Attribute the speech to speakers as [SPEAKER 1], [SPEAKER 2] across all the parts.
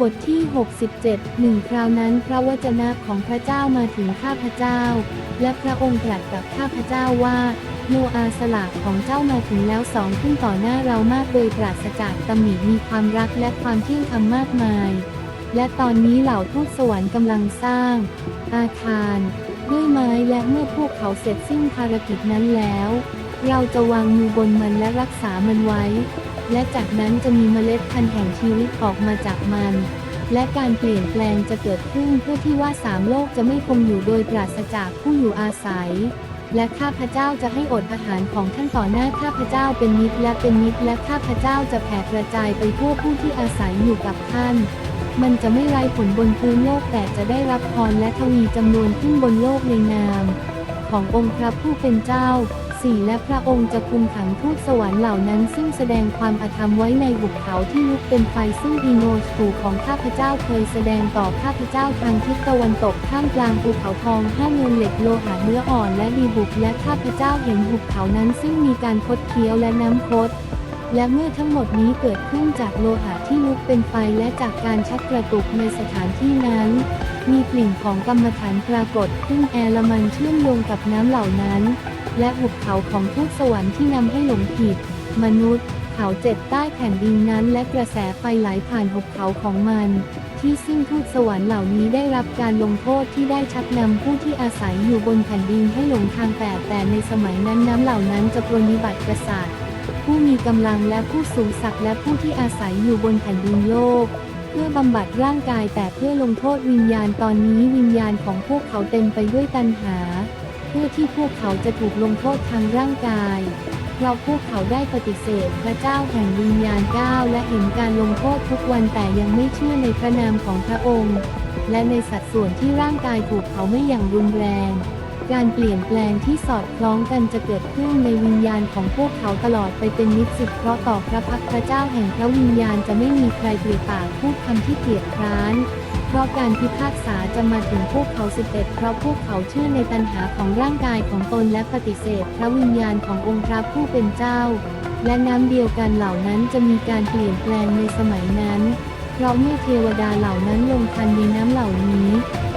[SPEAKER 1] บทที่ 67หนึ่งคราวนั้นพระวจนะของพระเจ้ามาถึงข้าพเจ้า และพระองค์ตรัสกับข้าพเจ้าว่า โนอาสลากของเจ้ามาถึงแล้วสองขึ้นต่อหน้าเรามากโดยปราศจากตำหนิมีความรักและความเที่ยงธรรมมากมาย และตอนนี้เหล่าทูตสวรรค์กำลังสร้าง อาคารด้วยไม้และเมื่อพวกเขาเสร็จสิ้นภารกิจนั้นแล้ว เราจะวางมือบนมันและรักษามันไว้ และจากนั้นจะมีเมล็ดพันธุ์แห่งชีวิตออกมาจากมัน และการเปลี่ยนแปลงจะเกิดขึ้นเพื่อที่ว่าสามโลกจะไม่คงอยู่โดยปราศจากผู้อยู่อาศัย และข้าพเจ้าจะให้อดอาหารของท่านต่อหน้าข้าพเจ้าเป็นมิตรและเป็นมิตรและข้าพเจ้าจะแผ่กระจายไปทั่วผู้ที่อาศัยอยู่กับท่านมันจะไม่ไร้ผลบนพื้นโลกแต่จะได้รับพรและทวีจำนวนขึ้นบนโลกในนาม ขององค์พระผู้เป็นเจ้า สี่และพระองค์จะคุมขังทูตสวรรค์เหล่านั้นซึ่งแสดงความอาธรรมไว้ในหุบเขาที่ลุกเป็นไฟซึ่งอีโนสูของข้าพเจ้าเคยแสดงต่อข้าพเจ้าทางทิศตะวันตกท่ามกลางภูเขาทองห้าเงินเหล็กโลหะเนื้ออ่อนและดีบุกและข้าพเจ้าเห็นหุบเขานั้นซึ่งมีการคดเคี้ยวและน้ำคด และเมื่อทั้งหมดนี้เกิดขึ้นจากโลหะที่ลุกเป็นไฟและจากการชักกระตุกในสถานที่นั้น มีกลิ่นของกรรมฐานปรากฏขึ้นแอลมันเชื่อมโยงกับน้ำเหล่านั้น และหุบเขาของทูตสวรรค์ที่นำให้หลงผิด มนุษย์ เขาเจ็ดใต้แผ่นดินนั้น และกระแสไฟไหลผ่านหุบเขาของมัน ที่ซึ่งทูตสวรรค์เหล่านี้ได้รับการลงโทษที่ได้ชักนำผู้ที่อาศัยอยู่บนแผ่นดินให้หลงทางแต่แต่ในสมัยนั้นน้ำเหล่านั้นจะปรนิบัติกษัตริย์ ผู้มีกำลังและผู้สูงศักดิ์และผู้ที่อาศัยอยู่บนแผ่นดินโลก เพื่อบำบัดร่างกายแต่เพื่อลงโทษวิญญาณตอนนี้วิญญาณของพวกเขาเต็มไปด้วยตัณหา เพื่อที่พวกเขาจะถูกลงโทษทางร่างกายเราพวกเขาได้ปฏิเสธพระเจ้าแห่งวิญญาณก้าวและเห็นการลงโทษทุกวันแต่ยังไม่เชื่อในพระนามของพระองค์ และในสัดส่วนที่ร่างกายถูกเผาไม่อย่างรุนแรง การเปลี่ยนแปลงที่สอดคล้องกันจะเกิดขึ้นในวิญญาณของพวกเขาตลอดไปเป็นนิสิตเพราะต่อพระพักตร์พระเจ้าแห่งพระวิญญาณจะไม่มีใครปลีปากพูดคำที่เกลียดคร้านเพราะการพิพากษาจะมาถึงพวกเขาสิบเอ็ดเพราะพวกเขาเชื่อในตัณหาของร่างกายของตนและปฏิเสธ พระวิญญาณขององค์พระผู้เป็นเจ้า และน้ำเดียวกันเหล่านั้นจะมีการเปลี่ยนแปลงในสมัยนั้น เพราะเมื่อเทวดาเหล่านั้นลงทันในน้ำเหล่านี้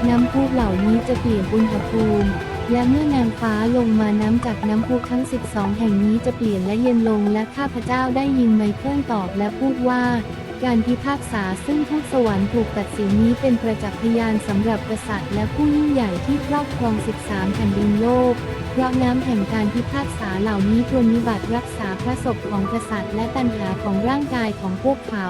[SPEAKER 1] น้ำพุเหล่านี้จะเปลี่ยนอุณหภูมิ และเมื่อนางฟ้าลงมาน้ำจากน้ำพุทั้ง 12 แห่งนี้จะเปลี่ยนและเย็นลงและข้าพเจ้าได้ยินไมเคิลตอบและพูดว่า การพิพากษาซึ่งทูตสวรรค์ถูกตัดสินนี้เป็นประจักษ์พยานสำหรับกษัตริย์และผู้ยิ่งใหญ่ที่ครอบครอง 13 แผ่นดินโลก เพราะน้ำแห่งการพิพากษาเหล่านี้ควรนิบัติรักษาพระศพของกษัตริย์และตัณหาของร่างกายของพวกเขา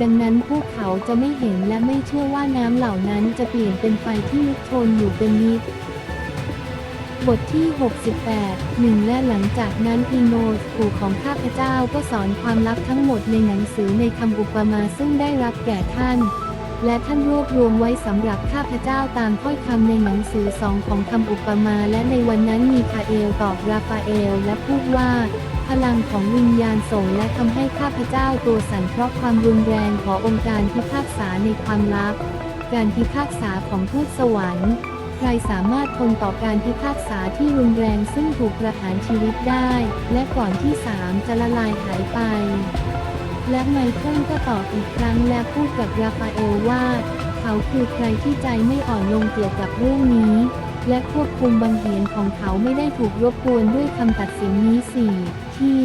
[SPEAKER 1] ดังนั้นพวกเขาจะไม่เห็นและไม่เชื่อว่าน้ำเหล่านั้นจะเปลี่ยนเป็นไฟที่ลุกโชนอยู่เป็นนิด บทที่ 68หนึ่งและหลังจากนั้นอีโนสปู่ของข้าพเจ้าก็สอนความลับทั้งหมดในหนังสือในคำอุปมาซึ่งได้รับแก่ท่าน และท่านรวบรวมไว้สำหรับข้าพเจ้าตามถ้อยคำในหนังสือสองของคำอุปมา และในวันนั้นมีคาเอลตอบราฟาเอลและพูดว่า พลังของวิญญาณส่งและทำให้ข้าพเจ้าตัวสั่นเพราะความรุนแรงขององค์การพิพากษาในความลับ การพิพากษาของทูตสวรรค์ ใครสามารถทนต่อการพิพากษาที่รุนแรงซึ่งถูกประหารชีวิตได้ และก่อนที่สามจะละลายหายไป และไมเคิลก็ตอบอีกครั้งและพูดกับราฟาเอลว่า เขาคือใครที่ใจไม่อ่อนลงเกี่ยวกับเรื่องนี้ และควบคุมบังเหียนของเขาไม่ได้ถูกรบกวนด้วยคำตัดสินนี้สี่ที่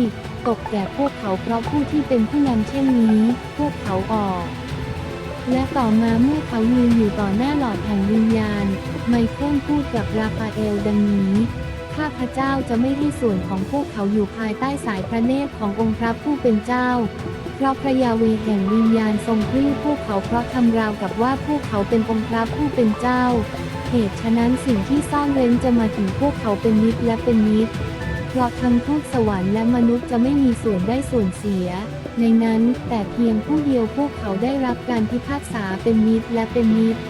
[SPEAKER 1] ตกแก่พวกเขาเพราะผู้ที่เป็นผู้นำเช่นนี้ พวกเขาออก และต่อมาเมื่อเขายืนอยู่ต่อหน้าหลอดแห่งวิญญาณ ไมเคิลพูดกับราฟาเอลดังนี้ ข้าพเจ้าจะไม่ให้ส่วนของพวกเขาอยู่ภายใต้สายพระเนตรขององค์พระผู้เป็นเจ้า เพราะพระยาเวแห่งวิญญาณทรงคลี่พวกเขาเพราะทำราวกับว่าพวกเขาเป็นองค์พระผู้เป็นเจ้า เหตุฉะนั้นสิ่งที่ซ่อนเร้นจะมาถึงพวกเขาเป็นนิดและเป็นนิด เพราะทั้งทูตสวรรค์และมนุษย์จะไม่มีส่วนได้ส่วนเสีย ในนั้นแต่เพียงผู้เดียวพวกเขาได้รับการพิพากษาเป็นมิตรและเป็นมิตร